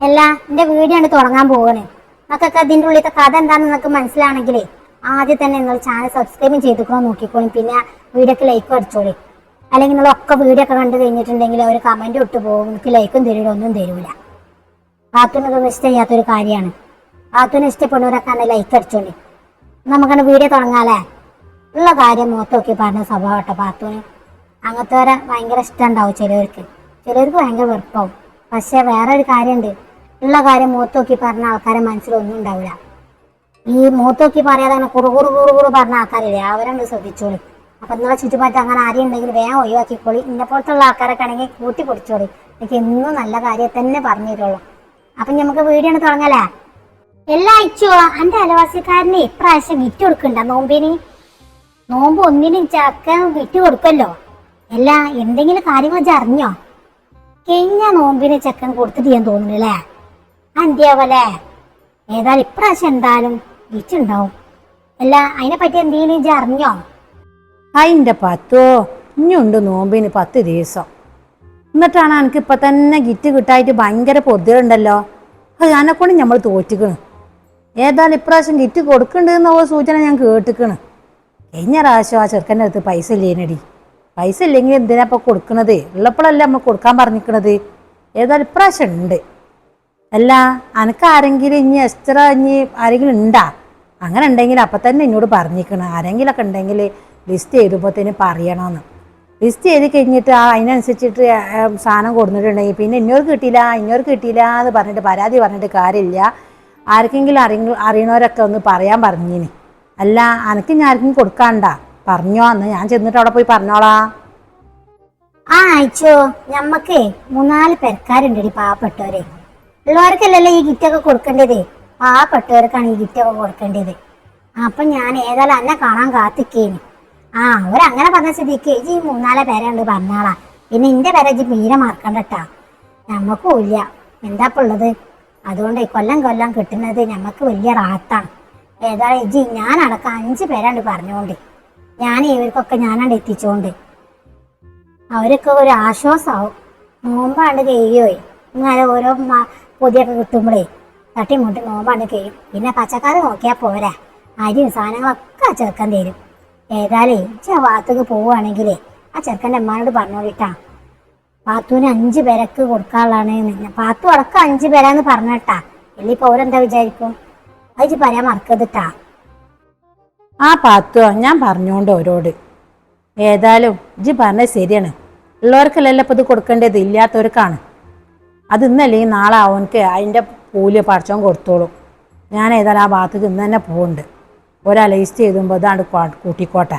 അല്ല എന്റെ ആണ് തുടങ്ങാൻ പോവാണ്. മക്കൾക്ക് അതിന്റെ ഉള്ളിലത്തെ കഥ എന്താണെന്ന് നിങ്ങൾക്ക് മനസ്സിലാണെങ്കിലേ ആദ്യം തന്നെ നിങ്ങൾ ചാനൽ സബ്സ്ക്രൈബ് ചെയ്തിക്കണോ നോക്കിക്കോളും. പിന്നെ വീഡിയോക്ക് ലൈക്ക് അടിച്ചോളി. അല്ലെങ്കിൽ നിങ്ങളൊക്കെ വീഡിയോ ഒക്കെ കണ്ടു കഴിഞ്ഞിട്ടുണ്ടെങ്കിൽ അവർ കമന്റ് ഇട്ട് പോകും. നിങ്ങൾക്ക് ലൈക്കും തരില്ല ഒന്നും തരൂല. പാത്തുനൊന്നും ഇഷ്ടം ചെയ്യാത്തൊരു കാര്യമാണ്. പാത്തുനെ ഇഷ്ടപ്പെടുന്നവരൊക്കെ ലൈക്ക് അടിച്ചോളി. നമുക്കാണ് വീഡിയോ തുടങ്ങാല്ലേ? ഉള്ള കാര്യം മുഖത്ത് പറഞ്ഞ സ്വഭാവം കേട്ടോ പാത്തുന് അങ്ങനത്തെ വരെ ഭയങ്കര ഇഷ്ടം ഉണ്ടാവും ചിലവർക്ക് ചിലവർക്ക് ഭയങ്കര വെറുപ്പാവും. പക്ഷെ വേറൊരു കാര്യമുണ്ട് ഉള്ള കാര്യം മൂത്തോക്കി പറഞ്ഞ ആൾക്കാരെ മനസ്സിലൊന്നും ഉണ്ടാവില്ല ഈ മൂത്തോക്കി പറയാതെ അങ്ങനെ കുറു കുറു കുറു കുറു പറഞ്ഞ ആൾക്കാരില്ലേ? അവരൊന്ന് ശ്രദ്ധിച്ചോളി. അപ്പൊ നിങ്ങളെ ചുറ്റുപാട്ട് അങ്ങനെ ആരെയും ഉണ്ടെങ്കിൽ വേഗം ഒഴിവാക്കിക്കോളി. ഇന്നെ പോലത്തുള്ള ആൾക്കാരൊക്കെ ആണെങ്കിൽ കൂട്ടി പൊടിച്ചോളി എനിക്ക് എന്നും നല്ല കാര്യം തന്നെ പറഞ്ഞു തരുള്ളൂ. അപ്പൊ നമുക്ക് വീഡിയോ ആണ് തുടങ്ങലേ? എല്ലാ അയച്ചോ എന്റെ അയൽവാസിക്കാരന് ഇപ്രാവശ്യം വിറ്റ് കൊടുക്കണ്ട. നോമ്പിന്? നോമ്പ് ഒന്നിനും ചക്ക വിറ്റ് കൊടുക്കല്ലോ. എല്ലാ എന്തെങ്കിലും കാര്യങ്ങൾ അറിഞ്ഞോ? കഴിഞ്ഞ നോമ്പിന് ചെക്കൻ കൊടുത്തിട്ട് ഞാൻ തോന്നുന്നില്ലേ അന്ത്യാവല്ലേ? ഏതായാലും ഇപ്രാവശ്യം എന്തായാലും വിളിച്ചുണ്ടാവും അല്ല അതിനെ പറ്റി എന്തെങ്കിലും അറിഞ്ഞോ? അതിന്റെ പത്തോ? ഇനിയുണ്ട് നോമ്പിന് പത്ത് ദിവസം. എന്നിട്ടാണ് എനിക്ക് ഇപ്പം തന്നെ ഗിറ്റ് കിട്ടായിട്ട് ഭയങ്കര പൊതുണ്ടല്ലോ അത് അതിനെക്കൊണ്ട് നമ്മൾ തോറ്റിക്കണ്. ഏതായാലും ഇപ്രാവശ്യം ഗിറ്റ് കൊടുക്കണ്ടെന്നുള്ള സൂചന ഞാൻ കേട്ടിക്കണ്. കഴിഞ്ഞ പ്രാവശ്യം ആ ചെറുക്കന്റെ അടുത്ത് പൈസ ഇല്ലേനടി. പൈസ ഇല്ലെങ്കിൽ എന്തിനാ ഇപ്പോൾ കൊടുക്കുന്നത് ഉള്ളപ്പോഴല്ലേ നമ്മൾ കൊടുക്കാൻ പറഞ്ഞിരിക്കണത്. ഏതായാലും ഇപ്രാവശ്യം ഉണ്ട്. അല്ല അനക്ക് ആരെങ്കിലും ഇനി എക്സ്ട്രാ ഇനി ആരെങ്കിലും ഉണ്ടാ? അങ്ങനെ ഉണ്ടെങ്കിൽ അപ്പം തന്നെ എന്നോട് പറഞ്ഞിരിക്കണം. ആരെങ്കിലൊക്കെ ഉണ്ടെങ്കിൽ ലിസ്റ്റ് ചെയ്തപ്പോഴത്തേന് പറയണമെന്ന് ലിസ്റ്റ് ചെയ്ത് കഴിഞ്ഞിട്ട് ആ അതിനനുസരിച്ചിട്ട് സാധനം കൊടുത്തിട്ടുണ്ടെങ്കിൽ പിന്നെ ഇന്നോർക്ക് കിട്ടിയില്ല ഇന്നോർക്ക് കിട്ടിയില്ല എന്ന് പറഞ്ഞിട്ട് പരാതി പറഞ്ഞിട്ട് കാര്യമില്ല. ആർക്കെങ്കിലും അറിയ അറിയണവരൊക്കെ ഒന്ന് പറയാൻ പറഞ്ഞിന്. അല്ല അനക്ക് ഞാൻ ആർക്കും കൊടുക്കാണ്ട? പറഞ്ഞോ അന്ന് ഞാൻ ചെന്നിട്ട് അവിടെ പോയി പറഞ്ഞോളാ. ആ അയച്ചോ. ഞമ്മക്കേ മൂന്നാൽ പെരക്കാരുണ്ടടി പാവപ്പെട്ടവരെ. ഉള്ളവർക്കല്ലല്ലോ ഈ ഗിറ്റൊക്കെ കൊടുക്കേണ്ടത്. പാവപ്പെട്ടവർക്കാണ് ഈ ഗിറ്റൊക്കെ കൊടുക്കേണ്ടത്. അപ്പൊ ഞാൻ ഏതായാലും അന്നെ കാണാൻ കാത്തിക്കേന്. ആ അവരങ്ങനെ പറഞ്ഞ സ്ഥിതിക്ക് ഈ പേരെ ഉണ്ട് പറഞ്ഞാളാ. പിന്നെ ഇന്റെ പേരെ ഇജ്ജ് മീനെ മറക്കണ്ടട്ടാ. ഞമ്മക്കും ഇല്ല. എന്താപ്പ ഉള്ളത്? അതുകൊണ്ട് കൊല്ലം കൊല്ലം കിട്ടുന്നത് ഞമ്മക്ക് വലിയ റാത്താണ് ഏതായാലും ഇജ്ജ് ഞാനടക്കം അഞ്ച് പേരാണ്ട് പറഞ്ഞുകൊണ്ട് ഞാൻ ഇവർക്കൊക്കെ ഞാനാണ്ട് എത്തിച്ചോണ്ട്. അവരൊക്കെ ഒരു ആശ്വാസമാവും നോമ്പാണ്ട് കഴിയുമോയി ഇങ്ങനെ ഓരോ പൊതിയൊക്കെ കിട്ടുമ്പോഴേ തട്ടിമുട്ടി നോമ്പാണ്ട് കഴിയും. പിന്നെ പച്ചക്കറി നോക്കിയാൽ പോരാ. അരിയും സാധനങ്ങളൊക്കെ ആ ചെറുക്കൻ തരും. ഏതായാലേ എനിക്ക് ആ ഭാഗത്തേക്ക് പോവുകയാണെങ്കിലേ ആ ചെറുക്കന്റെ അമ്മാനോട് പറഞ്ഞോളിട്ടാ. പാത്തുവിന് അഞ്ച് പേരക്ക് കൊടുക്കാനുള്ളതാണ് പാത്തു അടക്കം അഞ്ച് പേരാന്ന് പറഞ്ഞിട്ടാ. ഇല്ലിപ്പോ ഓരെന്താ വിചാരിക്കും? അത് പറയാൻ മറക്കതിട്ടാ ആ പാത്തോ ഞാൻ പറഞ്ഞോണ്ട് ഓരോട് ഏതായാലും ഇജ്ജ് പറഞ്ഞത് ശരിയാണ്. ഉള്ളവർക്കല്ലല്ലോ ഇപ്പം ഇത് കൊടുക്കേണ്ടത്? ഇല്ലാത്തവർക്കാണ്. അത് ഇന്നല്ലെങ്കിൽ നാളെ അവനക്ക് അതിന്റെ കൂലി പഠിച്ചോൻ കൊടുത്തോളും. ഞാൻ ഏതായാലും ആ ഭാഗത്തേക്ക് ഇന്ന് തന്നെ പോകുന്നുണ്ട് ഒരാൾ ലേസ്റ്റ് ചെയ്തുമ്പോൾ ഇതാണ്ട് കൂട്ടിക്കോട്ടെ.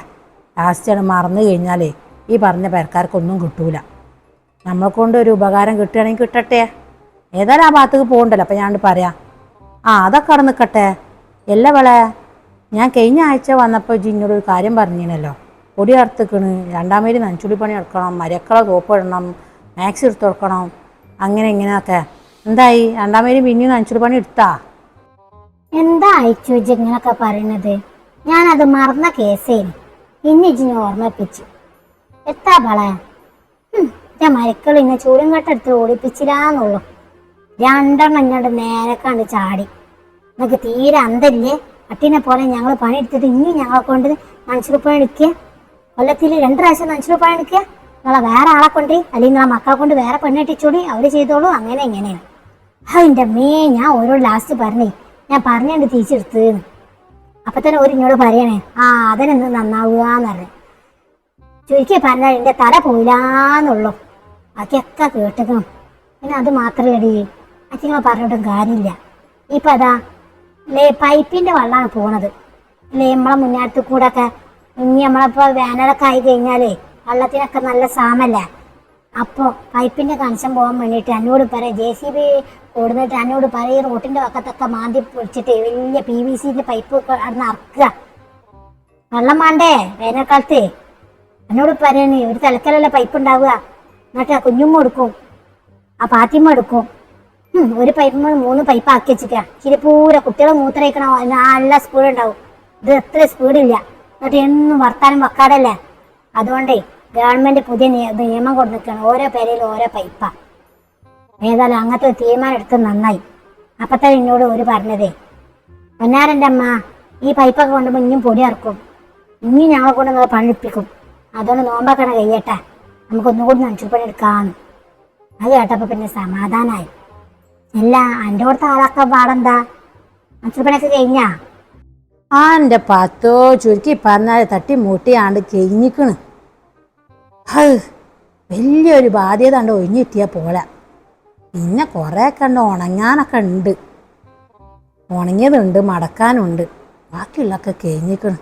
ലാസ്റ്റാണ് മറന്നു കഴിഞ്ഞാലേ ഈ പറഞ്ഞ പേർക്കാർക്കൊന്നും കിട്ടൂല. നമ്മളെ കൊണ്ട് ഒരു ഉപകാരം കിട്ടുകയാണെങ്കിൽ കിട്ടട്ടെ. ഏതായാലും ആ ഭാഗത്തേക്ക് പോകണ്ടല്ലോ അപ്പം ഞാൻ പറയാം. ആ അതൊക്കെ അവിടെ നിൽക്കട്ടെ എല്ലാ വേളെ? ഞാൻ കഴിഞ്ഞ ആഴ്ച വന്നപ്പോൾ ജിന്നോട് ഒരു കാര്യം പറഞ്ഞിനല്ലോ. പൊടി അറുത്തിക്കണ്. രണ്ടാമേരി നനച്ചുള്ളി പണി എടുക്കണം. മരക്കള തോപ്പ് ഇടണം. മാക്സ് എടുത്ത് കൊടുക്കണം. അങ്ങനെ ഇങ്ങനെയൊക്കെ. എന്തായി? രണ്ടാമേരി പിന്നെയും നഞ്ചുടി പണി എടുത്താ? എന്താ അയച്ചു ഇങ്ങനൊക്കെ പറയണത്? ഞാനത് മറന്ന കേസേ ഇനി ഞാൻ ഓർമ്മിപ്പിച്ചു എത്താ ബള? ഞാൻ മരക്കൾ ഇന്ന് ചൂടും കട്ടെടുത്ത് ഓടിപ്പിച്ചില്ലാന്നുള്ളു. രണ്ടെണ്ണം ഇങ്ങോട്ട് നേരെ കണ്ട് ചാടി. നിനക്ക് തീരെ അന്തല്ലേ? പട്ടിനെ പോലെ ഞങ്ങൾ പണിയെടുത്തിട്ട് ഇനി ഞങ്ങളെ കൊണ്ട് മനുഷ്യർ പണി എടുക്കുക കൊല്ലത്തിൽ രണ്ട് പ്രാവശ്യം മനുഷ്യർ പണി എടുക്കുക നിങ്ങളെ വേറെ ആളെ കൊണ്ട് അല്ലെങ്കിൽ നിങ്ങളെ മക്കളെ കൊണ്ട് വേറെ പെണ്ണെട്ടിച്ചോടി അവർ ചെയ്തോളൂ. അങ്ങനെ എങ്ങനെയാണ് അതിന്റെ മേ ഞാൻ ഓരോ ലാസ്റ്റ് പറഞ്ഞേ. ഞാൻ പറഞ്ഞുകൊണ്ട് തിരിച്ചെടുത്ത് അപ്പൊ തന്നെ ഒരു ഇങ്ങോട്ട് പറയണേ ആ അതിനെന്ന് നന്നാവുകയെന്ന് പറഞ്ഞു. ചുരുക്കി പറഞ്ഞാൽ എന്റെ തല പോയില്ലാന്നുള്ളൂ. അതൊക്കെ കേട്ടതും. പിന്നെ അത് മാത്രമേ അടി അച്ഛങ്ങളെ പറഞ്ഞിട്ടും കാര്യമില്ല. ഇപ്പൊ അതാ ലേ പൈപ്പിന്റെ വെള്ളമാണ് പോണത്. ലേ നമ്മളെ മുന്നാട്ട് കൂടെ ഒക്കെ ഇനി നമ്മളിപ്പോ വേനലൊക്കെ ആയി കഴിഞ്ഞാലേ വെള്ളത്തിനൊക്കെ നല്ല സാമല്ലേ. അപ്പോൾ പൈപ്പിന്റെ കണക്ഷൻ പോകാൻ വേണ്ടിയിട്ട് എന്നോട് പറയാം ജെ സി ബി കൊടുന്നിട്ട് എന്നോട് പറയും റോട്ടിന്റെ വക്കത്തൊക്കെ മാന്തി പിടിച്ചിട്ട് വലിയ പി വി സിന്റെ പൈപ്പ് അവിടുന്ന് അറക്കുക. വെള്ളം വേണ്ടേ വേനൽക്കാലത്ത്? എന്നോട് പറയണേ ഒരു തലക്കലല്ല പൈപ്പ് ഉണ്ടാവുക. എന്നിട്ട് കുഞ്ഞുമ്മ എടുക്കും ആ പാത്തിമ്മ എടുക്കും. ഒരു പൈപ്പ് മൂന്ന് പൈപ്പ് ആക്കി വെച്ചിട്ടാ. ഇച്ചിരി പൂര കുട്ടികളെ മൂത്രയിക്കണോ നല്ല സ്പീഡ് ഉണ്ടാവും. ഇത് എത്ര സ്പീഡില്ല എന്നിട്ട് എന്നും വർത്താനം വെക്കാടല്ലേ അതുകൊണ്ടേ ഗവൺമെന്റ് പുതിയ നിയമം കൊടുത്തിരിക്കുകയാണ് ഓരോ പേരയിൽ ഓരോ പൈപ്പാ ഏതായാലും അങ്ങനത്തെ ഒരു തീരുമാനം എടുത്ത് നന്നായി. അപ്പത്തെ എന്നോട് ഒരു പറഞ്ഞതേ പൊന്നാരന്റെ അമ്മ ഈ പൈപ്പൊക്കെ കൊണ്ടുമ്പോൾ ഇനിയും പൊടി ഇറക്കും ഇനി ഞങ്ങളെ കൊണ്ട് നിങ്ങൾ പണിപ്പിക്കും അതുകൊണ്ട് നോമ്പാക്കണ കഴിയട്ടെ നമുക്കൊന്നുകൂടി നനച്ചുപണി എടുക്കാന്ന്. അത് കേട്ടപ്പോൾ പിന്നെ സമാധാനമായി അല്ല എന്റെ അടുത്ത ആളൊക്കെ പാടെന്താ? നനച്ചുപണിയൊക്കെ കഴിഞ്ഞാ? ആ പത്തോ ചുരുക്കി പറഞ്ഞാൽ തട്ടി മൂട്ടിയാണ്ട് കഴിഞ്ഞിക്കണ്. ഹ് വലിയൊരു ബാധ്യത കണ്ട് ഒഴിഞ്ഞു കിട്ടിയ പോലെ പിന്നെ കുറേ കണ്ട് ഉണങ്ങാനൊക്കെ ഉണ്ട്. ഉണങ്ങിയതുണ്ട് മടക്കാനുണ്ട്. ബാക്കിയുള്ളൊക്കെ കഴിഞ്ഞിക്കണ്.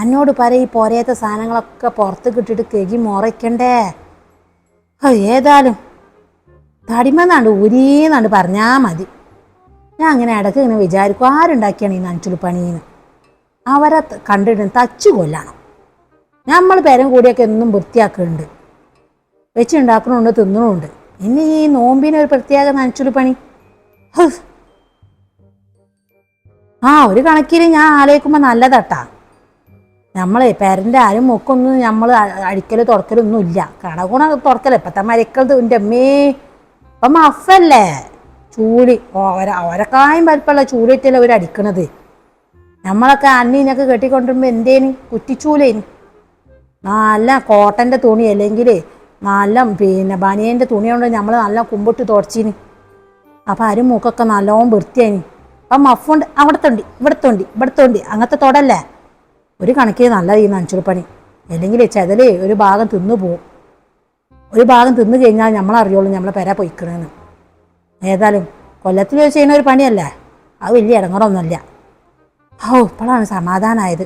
എന്നോട് പറ ഈ പോരയത്തെ സാധനങ്ങളൊക്കെ പുറത്ത് കിട്ടിയിട്ട് കഴുകി മുറയ്ക്കണ്ടേ ഏതായാലും തടിമെന്നാണ്ട് ഉരീന്നാണ്ട് പറഞ്ഞാൽ മതി. ഞാൻ അങ്ങനെ ഇടയ്ക്ക് ഇങ്ങനെ വിചാരിക്കും ആരുണ്ടാക്കിയാണ് ഈ നനച്ചുള്ളി പണീന്ന്? അവരെ കണ്ടിട്ട് തച്ചു കൊല്ലണം. നമ്മൾ പേരും കൂടിയൊക്കെ എന്നും വൃത്തിയാക്കുന്നുണ്ട് വെച്ചുണ്ടാക്കണമുണ്ട് തിന്നണമുണ്ട് ഇനി ഈ നോമ്പിന് ഒരു പ്രത്യേക നനച്ചുള്ളി പണി? ആ ഒരു കണക്കിന് ഞാൻ ആലോചിക്കുമ്പോൾ നല്ലതട്ടാ. നമ്മളെ പേരന്റെ ആരും മുക്കൊന്നും നമ്മൾ അടിക്കൽ തുറക്കലൊന്നും ഇല്ല കടകുണ തുറക്കല. ഇപ്പത്തെ മരക്കളത് എന്റെ അമ്മേ ഇപ്പം മഫല്ലേ? ചൂടി ഓര ഓരക്കായും വലിപ്പമുള്ള ചൂലിട്ടല്ലേ അവർ അടിക്കണത്. നമ്മളൊക്കെ അന്നീനൊക്കെ കെട്ടിക്കൊണ്ടിരുമ്പോൾ എന്തേന്? കുറ്റിച്ചൂലേന്. നല്ല കോട്ടന്റെ തുണി അല്ലെങ്കിൽ നല്ല പിന്നെ ബനിയന്റെ തുണി കൊണ്ട് നമ്മൾ നല്ല കുമ്പിട്ട് തുടച്ചിന്. അപ്പം അരും മൂക്കൊക്കെ നല്ലോണം വൃത്തിയായിന്. അപ്പം മഫുണ്ട് അവിടത്തുണ്ട് ഉണ്ട് ഇവിടുത്തെ ഉണ്ട് ഇവിടുത്തെ ഉണ്ട് അങ്ങനത്തെ തൊടല്ലേ? ഒരു കണക്കിന് നല്ലത് ഈ നനച്ചുപണി അല്ലെങ്കിൽ ചെതൽ ഒരു ഭാഗം തിന്നു പോവും. ഒരു ഭാഗം തിന്നു കഴിഞ്ഞാൽ നമ്മളറിയുള്ളൂ നമ്മളെ പെര പൊയ്ക്കണമെന്ന് ഏതായാലും കൊല്ലത്തിൽ വെച്ച് ചെയ്യുന്ന ഒരു പണിയല്ലേ. അത് വലിയ ഇടങ്ങറൊന്നുമല്ല. ഓ ഇപ്പോഴാണ് സമാധാനമായത്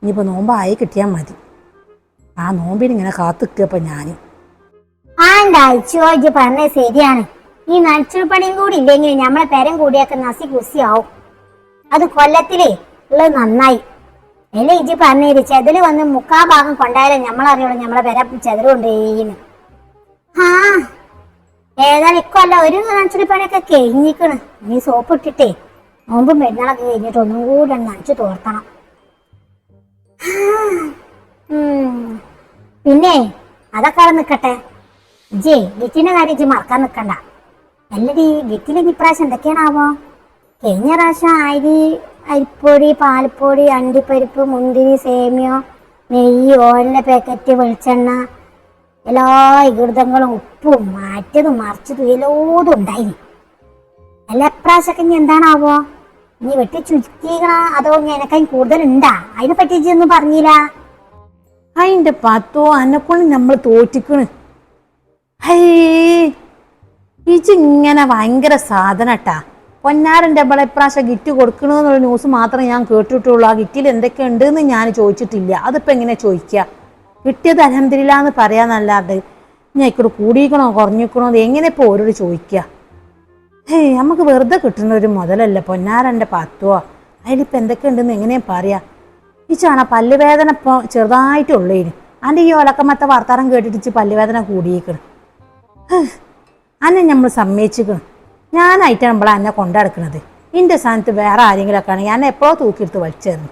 ഇനിയിപ്പോൾ നോമ്പായി കിട്ടിയാൽ മതി. ആ നോമ്പിന് ഇങ്ങനെ കാത്തിക്കപ്പം ഞാൻ പറഞ്ഞത് ശരിയാണ്. ഈ നനച്ചൊരു പണിയും കൂടി ഇല്ലെങ്കിൽ നമ്മളെ പെരം കൂടിയൊക്കെ നസി കുസിയാവും. അത് കൊല്ലത്തിലേ ഉള്ളത് നന്നായി. അല്ലേ ഇജി പറഞ്ഞേര് ചെതിൽ വന്ന് മുക്കാ ഭാഗം കൊണ്ടായാലും നമ്മളറിയുള്ളൂ നമ്മളെ പെര ചെതിൽ കൊണ്ടേന്ന് ആ ഏതായാലും ഇക്കൊല്ല ഒരു നനച്ചിട്ട് പണിയൊക്കെ കഴിഞ്ഞിക്കണ് നീ സോപ്പ് ഇട്ടിട്ടേ നോമ്പും പെരുന്നാളൊക്കെ കഴിഞ്ഞിട്ട് ഒന്നും കൂടെ നനച്ച് തോർത്തണം. പിന്നെ അതൊക്കെ അവിടെ നിക്കട്ടെ. ജേ ഗിറ്റിന്റെ കാര്യം ജി മറക്കാൻ നിക്കണ്ട. അല്ലടി ഇനി ഇപ്രാവശ്യം എന്തൊക്കെയാണാവോ? കഴിഞ്ഞ പ്രാവശ്യം അരി അരിപ്പൊടി പാൽപ്പൊടി അണ്ടിപ്പരിപ്പ് മുന്തിരി സേമിയോ നെയ്യ് ഓലിന്റെ പാക്കറ്റ് വെളിച്ചെണ്ണ എല്ലാ ഇകൃതങ്ങളും ഉപ്പും മാറ്റതും മറിച്ചതും എല്ലോതും ഉണ്ടായിന് അല്ല ഇപ്രാവശ്യമൊക്കെ ഇനി എന്താണാവോ? നീ വെട്ടി ചുരുക്കിക്കണ അതോ എനക്കതിന് കൂടുതൽ ഉണ്ടാ അതിനെ പറ്റി ഇജ്ജൊന്നും പറഞ്ഞില്ല. അതിന്റെ പത്തോ അന്നെക്കൊണ്ട് നമ്മൾ തോറ്റിക്കണ്. ഇങ്ങനെ ഭയങ്കര സാധനട്ടാ. പൊന്നാരന്റെ ഇവിടെ ഇപ്രാവശ്യം ഗിറ്റ് കൊടുക്കണമെന്നുള്ള ന്യൂസ് മാത്രമേ ഞാൻ കേട്ടിട്ടുള്ളൂ. ആ ഗിറ്റിൽ എന്തൊക്കെ ഉണ്ടെന്ന് ഞാൻ ചോദിച്ചിട്ടില്ല. അതിപ്പോൾ എങ്ങനെ ചോദിക്കുക? കിട്ടിയത് അലഹമില്ല എന്ന് പറയാന്നല്ലാണ്ട് ഞാൻ ഇക്കൂടെ കൂടിയിക്കണോ കുറഞ്ഞിക്കണോ എങ്ങനെ ഇപ്പോൾ ഓരോട് ചോദിക്കുക ഏയ് നമുക്ക് വെറുതെ കിട്ടുന്ന ഒരു മുതലല്ല. പൊന്നാരന്റെ പത്തുവോ? അതിലിപ്പോൾ എന്തൊക്കെ ഉണ്ടെന്ന് എങ്ങനെയാ പറയാ? ഈ ചാണ പല്ലുവേദന ഇപ്പോൾ ചെറുതായിട്ടുള്ളേന് അതിന്റെ ഈ ഒലക്കമത്തെ വർത്താനം കേട്ടിട്ട് പല്ലുവേദന കൂടിയേക്കണ് അന്നെ നമ്മൾ സമ്മതിച്ചിക്കണം. ഞാനായിട്ടാണ് നമ്മളെ അന്നെ കൊണ്ടടക്കണത്. എന്റെ സ്ഥാനത്ത് വേറെ ആരെങ്കിലുമൊക്കെ ആണെങ്കിൽ ഞാൻ എപ്പോഴോ തൂക്കിയെടുത്ത് വലിച്ചേർന്നു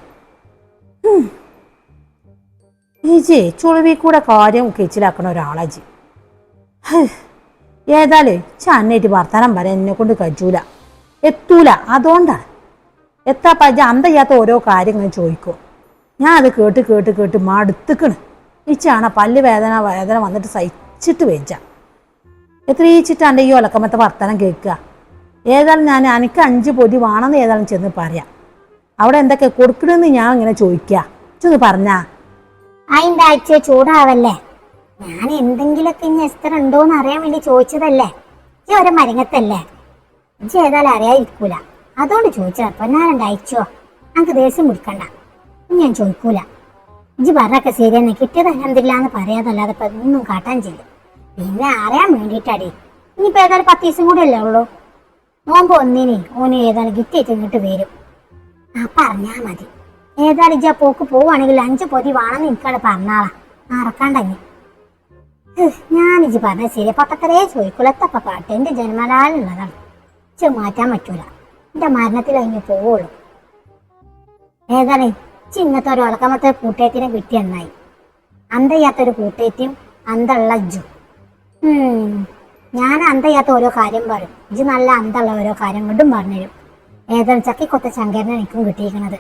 ഈജി ചുളിവി കൂടെ കാര്യം കേച്ചിലാക്കണ ഒരാളാജി ഏതായാലും ചന്നേറ്റ് വർത്താനം വരെ എന്നെ കൊണ്ട് കജൂല എത്തൂല അതുകൊണ്ടാണ് എത്താ പജ അന്തയ്യാത്ത ഓരോ കാര്യങ്ങൾ ചോദിക്കും. ഞാൻ അത് കേട്ട് കേട്ട് കേട്ട് മടുത്തുക്കണ്. ഇച്ചാണ് പല്ല് വേദന വേദന വന്നിട്ട് സഹിച്ചിട്ട് വെച്ച എത്രയിച്ചിട്ട് എന്റെ ഈ ഒലക്കമത്തെ വർത്തമാനം കേൾക്കുക ഏതായാലും ഞാൻ എനിക്ക് അഞ്ച് പൊതി വേണമെന്ന് ഏതായാലും ചെന്ന് പറയാം. അവിടെ എന്തൊക്കെ കൊടുക്കണമെന്ന് ഞാൻ ഇങ്ങനെ ചോദിക്കുക ചെന്ന് പറഞ്ഞാ. അതിന്റെ ആഴ്ച ചൂടാവല്ലേ? ഞാൻ എന്തെങ്കിലുമൊക്കെ ഇനി എസ്തർ ഉണ്ടോന്ന് അറിയാൻ വേണ്ടി ചോദിച്ചതല്ലേ? ഈ ഒരു മരങ്ങത്തല്ലേ? ഇജ്ജ് ഏതായാലും അറിയാതിരിക്കൂല. അതുകൊണ്ട് ചോദിച്ചതാ പൊന്നാരണ്ട അയച്ചോ? നമുക്ക് ദേഷ്യം പിടിക്കണ്ട. ഞാൻ ചോദിക്കൂല. ഇജ്ജ് പറഞ്ഞൊക്കെ ശരിയെന്നെ. കിട്ടിയത് എന്ന് പറയാതല്ലാതെ ഇപ്പൊ ഒന്നും കാട്ടാൻ ചെയ്യും പിന്നെ അറിയാൻ വേണ്ടിയിട്ടാടി. ഇനിയിപ്പോ ഏതായാലും പത്ത് ദിവസം കൂടെ അല്ലേ ഉള്ളൂ. നോമ്പ് ഒന്നിനി ഓന് ഏതായാലും ഗിറ്റ് ആയിട്ട് ഇങ്ങോട്ട് വരും. ആ പറഞ്ഞാ മതി. ഏതായാലും പോക്ക് പോവാണെങ്കിൽ അഞ്ച് പൊതി വേണമെന്ന് എനിക്കവിടെ പറഞ്ഞാളാ. മറക്കണ്ടങ്ങി ഞാൻ പറഞ്ഞ ശരി പത്തക്കരേ ചോദിക്കുളത്തപ്പ പാട്ട്? എന്റെ ജന്മലാലുള്ളതാണ് ഇച്ച് മാറ്റാൻ പറ്റൂല. എന്റെ മരണത്തിൽ അങ്ങ് പോവുള്ളൂ. ഏതായാലും ഇച്ച് ഇങ്ങനത്തെ ഒരു ഉളക്കമത്തെ കൂട്ടേറ്റിനെ കിട്ടി എന്നായി. അന്തയ്യാത്തൊരു കൂട്ടേറ്റും അന്തള്ള ഇജ്ജും. ഞാൻ അന്തയ്യാത്ത ഓരോ കാര്യം പറയും. ഇജ് നല്ല അന്തള്ള ഓരോ കാര്യം കൊണ്ടും പറഞ്ഞുതരും. ഏതായാലും ചക്കിക്കൊത്ത ശങ്കരനെ എനിക്കും കിട്ടിയിരിക്കണത്.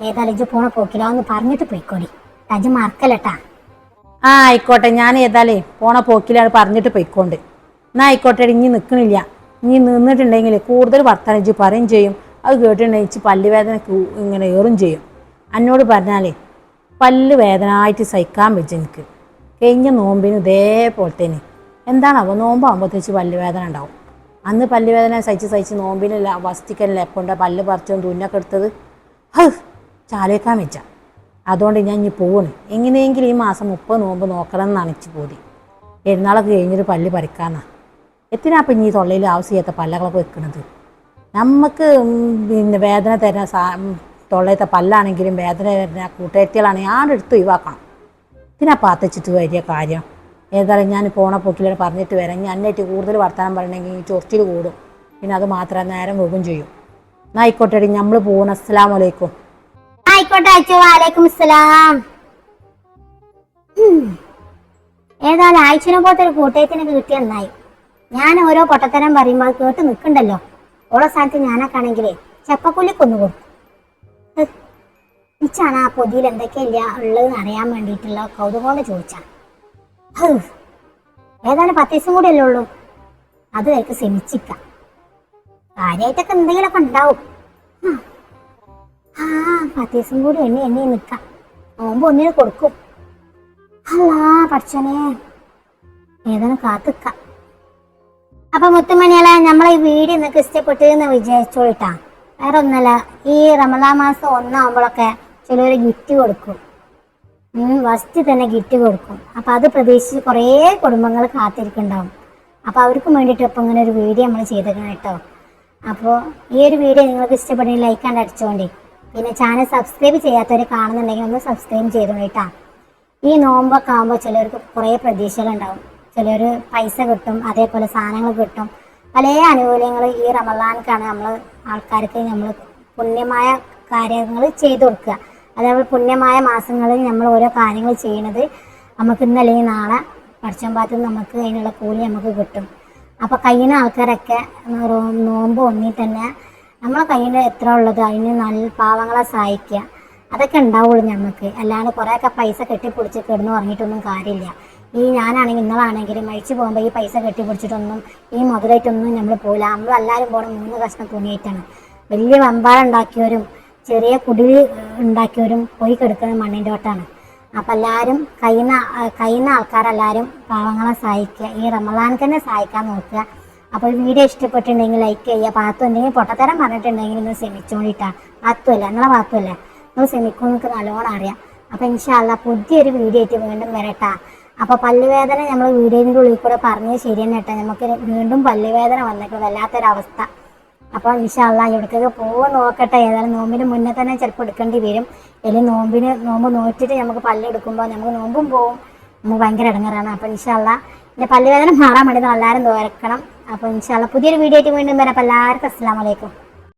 ഏതായാലും ഇജ്ജ് പോണ പോക്കിലോ എന്ന് പറഞ്ഞിട്ട് പോയിക്കോടി അജ് മറക്കലട്ടാ ആ ആയിക്കോട്ടെ. ഞാൻ ഏതായാലേ പോണ പോക്കിലാണ് പറഞ്ഞിട്ട് പോയിക്കോണ്ട്. എന്നാ ആയിക്കോട്ടെ ഇനി നിൽക്കണില്ല ഇനി നിന്നിട്ടുണ്ടെങ്കിൽ കൂടുതൽ വർത്തമാനം ഇജ്ജ് പറയും ചെയ്യും. അത് കേട്ടിട്ടുണ്ടെങ്കിൽ പല്ലുവേദന ഇങ്ങനെ ഏറും ചെയ്യും. എന്നോട് പറഞ്ഞാലേ പല്ല് വേദന ആയിട്ട് സഹിക്കാൻ വെച്ച് എനിക്ക്. കഴിഞ്ഞ നോമ്പിന് ഇതേപോലെ തന്നെ എന്താണാവോ നോമ്പാകുമ്പോഴത്തേച്ച് പല്ലുവേദന ഉണ്ടാവും. അന്ന് പല്ലുവേദന സഹിച്ച് സഹിച്ച് നോമ്പിനല്ല വസ്തിക്കല്ല എപ്പോണ്ട പല്ല് പറിച്ചും തുന്നൊക്കെ എടുത്തത്? ഹ് ചാലേക്കാൻ വെച്ച. അതുകൊണ്ട് ഞാൻ ഇനി പോവാണ് എങ്ങനെയെങ്കിലും ഈ മാസം മുപ്പത് നോമ്പ് നോക്കണം എന്നാണ് ഇച്ച് പോതി. പെരുന്നാളൊക്കെ കഴിഞ്ഞൊരു പല്ല് പറിക്കാന്നാ. പിന്നെ ഈ തൊള്ളയിൽ ആവശ്യമില്ലാത്ത പല്ലകളൊക്കെ വെക്കണത്? നമുക്ക് പിന്നെ വേദന തരുന്ന സാ തൊള്ളയത്തെ പല്ലാണെങ്കിലും വേദന തരുന്ന കൂട്ടുകാരികളാണെങ്കിൽ ആരുടെ എടുത്ത് ഒഴിവാക്കണം. ഇതിനാ പാത്തച്ചിട്ട് വലിയ കാര്യം. ഏതായാലും ഞാൻ പോണ പൊക്കിലോട് പറഞ്ഞിട്ട് വരാം. ഞാൻ അന്നായിട്ട് കൂടുതൽ വർത്തമാനം പറയണമെങ്കിൽ ചൊറിച്ചിൽ കൂടും. പിന്നെ അത് മാത്രം നേരം പോകും ചെയ്യും. എന്നായിക്കോട്ടെ നമ്മൾ പോകണം അസ്സാം വലൈക്കും ആയിക്കോട്ടെ അയച്ചു വാലേക്കും അസ്സലാം. ഏതായാലും ആഴ്ചനെ പോലത്തെ ഒരു കൂട്ടയത്തിന് കിട്ടിയ നന്നായി. ഞാൻ ഓരോ പൊട്ടത്തരം പറയുമ്പോൾ കേട്ട് നിൽക്കണ്ടല്ലോ. ഓളെ സ്ഥാനത്ത് ഞാനൊക്കെയാണെങ്കിലേ ചെപ്പക്കുല്ലി കൊന്നു. ഇച്ചാണ് ആ പൊതിയിൽ എന്തൊക്കെയില്ല ഉള്ളതെന്ന് അറിയാൻ വേണ്ടിയിട്ടുള്ള കൗതുകം കൊണ്ട് ചോദിച്ചാ. ഏതായാലും പത്ത് ദിവസം കൂടി അല്ലേ ഉള്ളൂ. അത് എനിക്ക് ശ്രമിച്ചിക്കാം കാര്യമായിട്ടൊക്കെ എന്തെങ്കിലുമൊക്കെ ഉണ്ടാവും. പത്ത് കൂടി എന്നെ എന്നെ നിൽക്കാം. നോമ്പ് ഒന്നിന് കൊടുക്കും. അല്ലാ പഠിച്ചനെ ഏതാണ് കാത്തുക്ക. അപ്പൊ മുത്തുമണിയാളെ നമ്മളെ ഈ വീഡിയോ നിങ്ങൾക്ക് ഇഷ്ടപ്പെട്ടു എന്ന് വിചാരിച്ചോളിട്ടാ. വേറെ ഒന്നല്ല ഈ റമദാ മാസം ഒന്നാകുമ്പോഴൊക്കെ ചിലർ ഗിഫ്റ്റ് കൊടുക്കും. ഫസ്റ്റ് തന്നെ ഗിഫ്റ്റ് കൊടുക്കും. അപ്പൊ അത് പ്രതീക്ഷിച്ച് കുറേ കുടുംബങ്ങൾ കാത്തിരിക്കുന്നുണ്ടാവും. അപ്പൊ അവർക്കും വേണ്ടിയിട്ട് ഇപ്പൊ ഇങ്ങനെ ഒരു വീഡിയോ നമ്മൾ ചെയ്തേക്കണം കേട്ടോ അപ്പോൾ ഈ ഒരു വീഡിയോ നിങ്ങൾക്ക് ഇഷ്ടപ്പെടുന്ന ലൈക്ക് ആണ്ട് അടിച്ചോണ്ടി. പിന്നെ ചാനൽ സബ്സ്ക്രൈബ് ചെയ്യാത്തവർ കാണുന്നുണ്ടെങ്കിൽ ഒന്ന് സബ്സ്ക്രൈബ് ചെയ്തോളിട്ടാ ഈ നോമ്പൊക്കെ ആകുമ്പോൾ ചിലർക്ക് കുറേ പ്രതീക്ഷകളുണ്ടാവും. ചിലർ പൈസ കിട്ടും അതേപോലെ സാധനങ്ങൾ കിട്ടും. പല ആനുകൂല്യങ്ങൾ ഈ റമലാൻക്കാണ് നമ്മൾ ആൾക്കാർക്ക് നമ്മൾ പുണ്യമായ കാര്യങ്ങൾ ചെയ്തു കൊടുക്കുക. അതേപോലെ പുണ്യമായ മാസങ്ങളിൽ നമ്മൾ ഓരോ കാര്യങ്ങൾ ചെയ്യണത് നമുക്ക് ഇന്നല്ലെങ്കിൽ നാളെ പഠിച്ചമ്പാത്ത് നമുക്ക് അതിനുള്ള കൂലി നമുക്ക് കിട്ടും. അപ്പോൾ കഴിയുന്ന ആൾക്കാരൊക്കെ നോമ്പ് ഒന്നിൽ തന്നെ നമ്മളെ കയ്യിൽ എത്ര ഉള്ളത് അതിന് നല്ല പാവങ്ങളെ സഹായിക്കുക. അതൊക്കെ ഉണ്ടാവുള്ളൂ ഞമ്മക്ക്. അല്ലാണ്ട് കുറേയൊക്കെ പൈസ കെട്ടിപ്പിടിച്ച് കിടന്ന് പറഞ്ഞിട്ടൊന്നും കാര്യമില്ല. ഈ ഞാനാണെങ്കിൽ നിങ്ങളാണെങ്കിലും മരിച്ചു പോകുമ്പോൾ ഈ പൈസ കെട്ടിപ്പിടിച്ചിട്ടൊന്നും ഈ മുതലായിട്ടൊന്നും നമ്മൾ പോകില്ല നമ്മളെല്ലാവരും പോകണം മൂന്ന് കഷ്ണം തുണിയായിട്ടാണ്. വലിയ വമ്പാളം ഉണ്ടാക്കിയവരും ചെറിയ കുടി ഉണ്ടാക്കിയവരും പോയി കിടക്കുന്ന മണ്ണിന്റെ ഓട്ടാണ് അപ്പം എല്ലാവരും കഴിയുന്ന കഴിയുന്ന ആൾക്കാരെല്ലാവരും പാവങ്ങളെ സഹായിക്കുക. ഈ റമലാൻ തന്നെ സഹായിക്കാൻ നോക്കുക. അപ്പോൾ വീഡിയോ ഇഷ്ടപ്പെട്ടിട്ടുണ്ടെങ്കിൽ ലൈക്ക് ചെയ്യുക. പാത്തു എന്തെങ്കിലും പൊട്ടത്തരം പറഞ്ഞിട്ടുണ്ടെങ്കിൽ ഒന്ന് ക്ഷമിച്ചോണ്ടിട്ടാ പാത്തുമല്ല നിങ്ങളെ പാത്തുമല്ല നിങ്ങൾ ശ്രമിക്കും നിങ്ങൾക്ക് നല്ലോണം അറിയാം. അപ്പോൾ ഇൻഷാല്ല പുതിയൊരു വീഡിയോ ആയിട്ട് വീണ്ടും വരട്ടാ. അപ്പോൾ പല്ലുവേദന നമ്മൾ വീഡിയോന്റെ ഉള്ളിൽ കൂടെ പറഞ്ഞ് ശരി തന്നെ കേട്ടോ. നമുക്ക് വീണ്ടും പല്ലുവേദന വന്നേക്കും വല്ലാത്തൊരവസ്ഥ. അപ്പോൾ ഇൻഷാല്ല എവിടേക്കൊക്കെ പോകാൻ നോക്കട്ടെ. ഏതായാലും നോമ്പിന് മുന്നേ തന്നെ ചിലപ്പോൾ എടുക്കേണ്ടി വരും. അല്ലെങ്കിൽ നോമ്പിന് നോമ്പ് നോറ്റിട്ട് നമുക്ക് പല്ലെടുക്കുമ്പോൾ നമുക്ക് നോമ്പും പോവും. നമുക്ക് ഭയങ്കര ഇടങ്ങാറാണ്. അപ്പോൾ ഇൻഷാല്ല എന്റെ പല്ലുവേദന മാറാൻ വേണ്ടി എല്ലാവരും തോരക്കണം അപ്പോൾ ഇൻഷാല്ല പുതിയൊരു വീഡിയോ ആയിട്ട് വീണ്ടും വരാം. അപ്പോൾ എല്ലാവർക്കും അസ്സാം വലൈക്കും